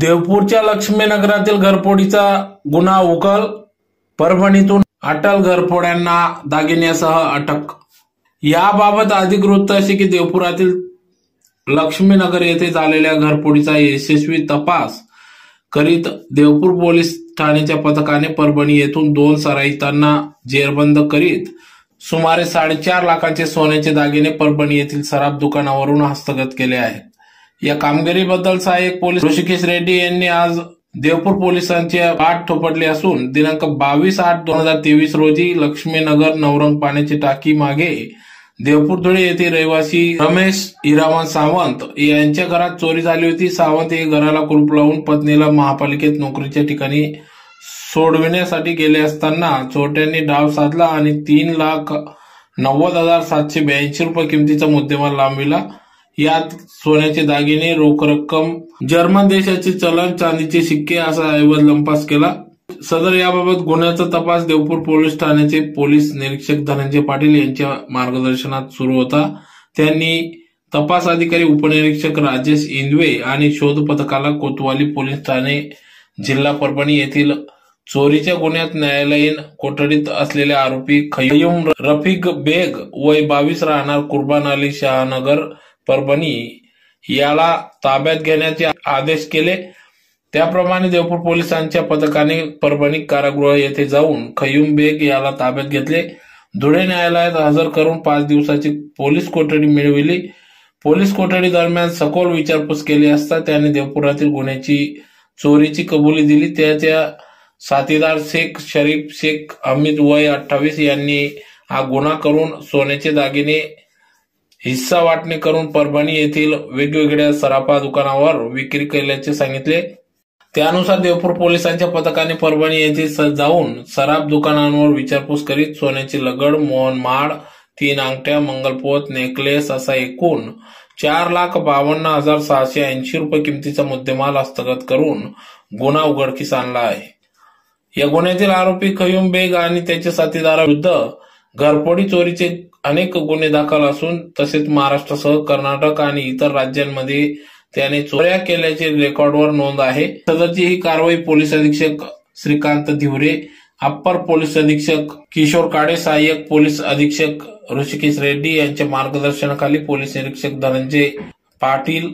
देवपूरच्या लक्ष्मीनगरातील घरफोडीचा गुन्हा उकल परभणीतून अटल घरफोड्यांना दागिन्यासह अटक. याबाबत अधिक वृत्त असे की देवपुरातील लक्ष्मीनगर येथे झालेल्या घरफोडीचा यशस्वी तपास करीत देवपूर पोलीस ठाण्याच्या पथकाने परभणी येथून दोन सराईतांना जेरबंद करीत सुमारे साडेचार लाखांचे सोन्याचे दागिने परभणी येथील सराफ दुकानावरून हस्तगत केले आहेत. या कामगिरीबद्दल एक पोलीस ऋषिकेश रेड्डी यांनी आज देवपूर पोलिसांची पाठ थोपटली असून दिनांक बावीस आठ दोन हजार तेवीस रोजी लक्ष्मीनगर नवरंग पाण्याची टाकी मागे देवपूर धुळे येथे रहिवासी रमेश हिरामन सावंत यांच्या घरात चोरी झाली होती. सावंत हे घराला कुलूप लावून पत्नीला महापालिकेत नोकरीच्या ठिकाणी सोडविण्यासाठी गेले असताना चोरट्यांनी डाव साधला आणि तीन लाख नव्वद हजार सातशे ब्याऐंशी रुपये किमतीचा मुद्देमाल लांबविला. यात सोन्याचे दागिने रोख रक्कम जर्मन देशाचे चलन चांदीचे शिक्के असा ऐवज लंपास केला. सदर याबाबत गुन्ह्याचा तपास देवपूर पोलीस ठाण्याचे पोलीस निरीक्षक धनंजय पाटील यांच्या मार्गदर्शनात सुरू होता. त्यांनी तपास अधिकारी उपनिरीक्षक राजेश इंदवे आणि शोध पथकाला कोतवाली पोलीस ठाणे जिल्हा परभणी येथील चोरीच्या गुन्ह्यात न्यायालयीन कोठडीत असलेले आरोपी खयुम रफिक बेग वय बावीस राहणार कुर्बान अली शहानगर परभणी याला ताब्यात घेण्याचे आदेश केले. त्याप्रमाणे देवपूर पोलिसांच्या पथकाने परभणी कारागृह येथे जाऊन खयूम बेग याला ताब्यात घेतले. धुळे न्यायालयात हजर करून पाच दिवसाची पोलीस कोठडी मिळविली. पोलीस कोठडी दरम्यान सखोल विचारपूस केली असता त्याने देवपुरातील गुन्ह्याची चोरीची कबुली दिली. त्याच्या साथीदार शेख शरीफ शेख अमित वय अठ्ठावीस यांनी हा गुन्हा करून सोन्याचे दागिने हिस्सा वाटणी करून परभणी येथील वेगवेगळ्या सराफा दुकानावर विक्री केल्याचे सांगितले. त्यानुसार देवपूर पोलिसांच्या पथकाने परभणी येथे जाऊन सराफ दुकानांवर विचारपूस करीत सोन्याची लगड मोहन माळ तीन अंगठ्या मंगलपोत नेकलेस असा एकूण चार लाख बावन्न हजार सहाशे ऐंशी रुपये किमतीचा मुद्देमाल हस्तगत करून गुन्हा उघडकीस आणला आहे. या गुन्ह्यातील आरोपी खयूम बेग आणि त्याच्या साथीदाराविरुद्ध घरफोडी चोरीचे अनेक गुन्हे दाखल असून तसेच महाराष्ट्रासह कर्नाटक आणि इतर राज्यांमध्ये त्याने चोऱ्या केल्याचे रेकॉर्डवर नोंद आहे. सदरची ही कारवाई पोलीस अधीक्षक श्रीकांत धिवरे अप्पर पोलीस अधीक्षक किशोर काडे सहाय्यक पोलीस अधीक्षक ऋषिकेश रेड्डी यांच्या मार्गदर्शनाखाली पोलीस निरीक्षक धनंजय पाटील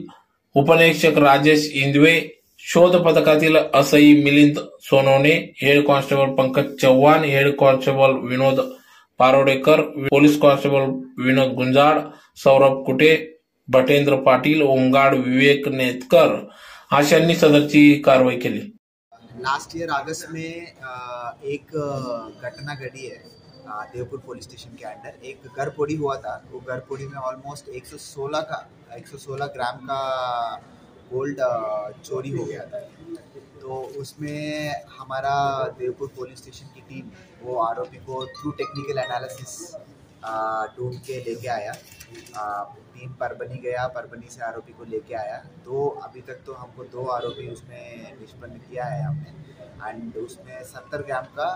उपनिरीक्षक राजेश इंदवे शोध पथकातील असई Milind Sonawane head constable Pankaj Chavan head constable Vinod Parodekar police constable Vinod Gunjad Saurabh Kute Bhatendra Patil Ongad Vivek Netkar अशांनी सदरची कारवाई केली. लास्ट ईयर अगस्त में एक घटना घटी है देवपूर देवपुर पुलिस स्टेशन के अंडर एक घरपोड़ी हुआ था। वो घरपोड़ी में ऑलमोस्ट 116 का 116 ग्राम का गोल्ड चोरी हो गया था। तो उसमें हमारा देवपुर पुलिस स्टेशन की टीम वो आरोपी को थ्रू टेक्निकल एनालिसिस ढूंढ के लेके आया। अ, टीम परबनी गया परबनी से आरोपी को लेके आया। दो अभी तक तो हमको दो आरोपी उसमें निष्पन्न किया है हमने। एंड उसमें सत्तर ग्राम का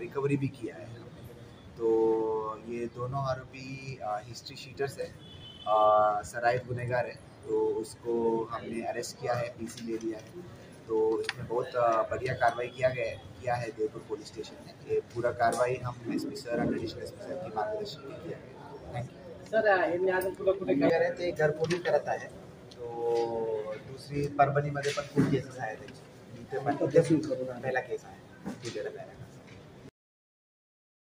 रिकवरी भी किया है तो ये दोनों आरोपी हिस्ट्री शीटर्स है। सराइत गुनहगार है। तो उसको हमने अरेस्ट किया है पीसी ले लिया है। तो इसमें बहुत बढ़िया कार्रवाई किया गया किया है देवपुर पुलिस स्टेशन ने ये पूरा कार्रवाई हम S P sir and additional S P sir की मार्गदर्शन में किया गया। थैंक यू सर ते घरपोडी करत आहे तो दुसरी परभणीमध्ये पण खूप केसेस आहेत त्याची इथे पण. पहिला केस आहे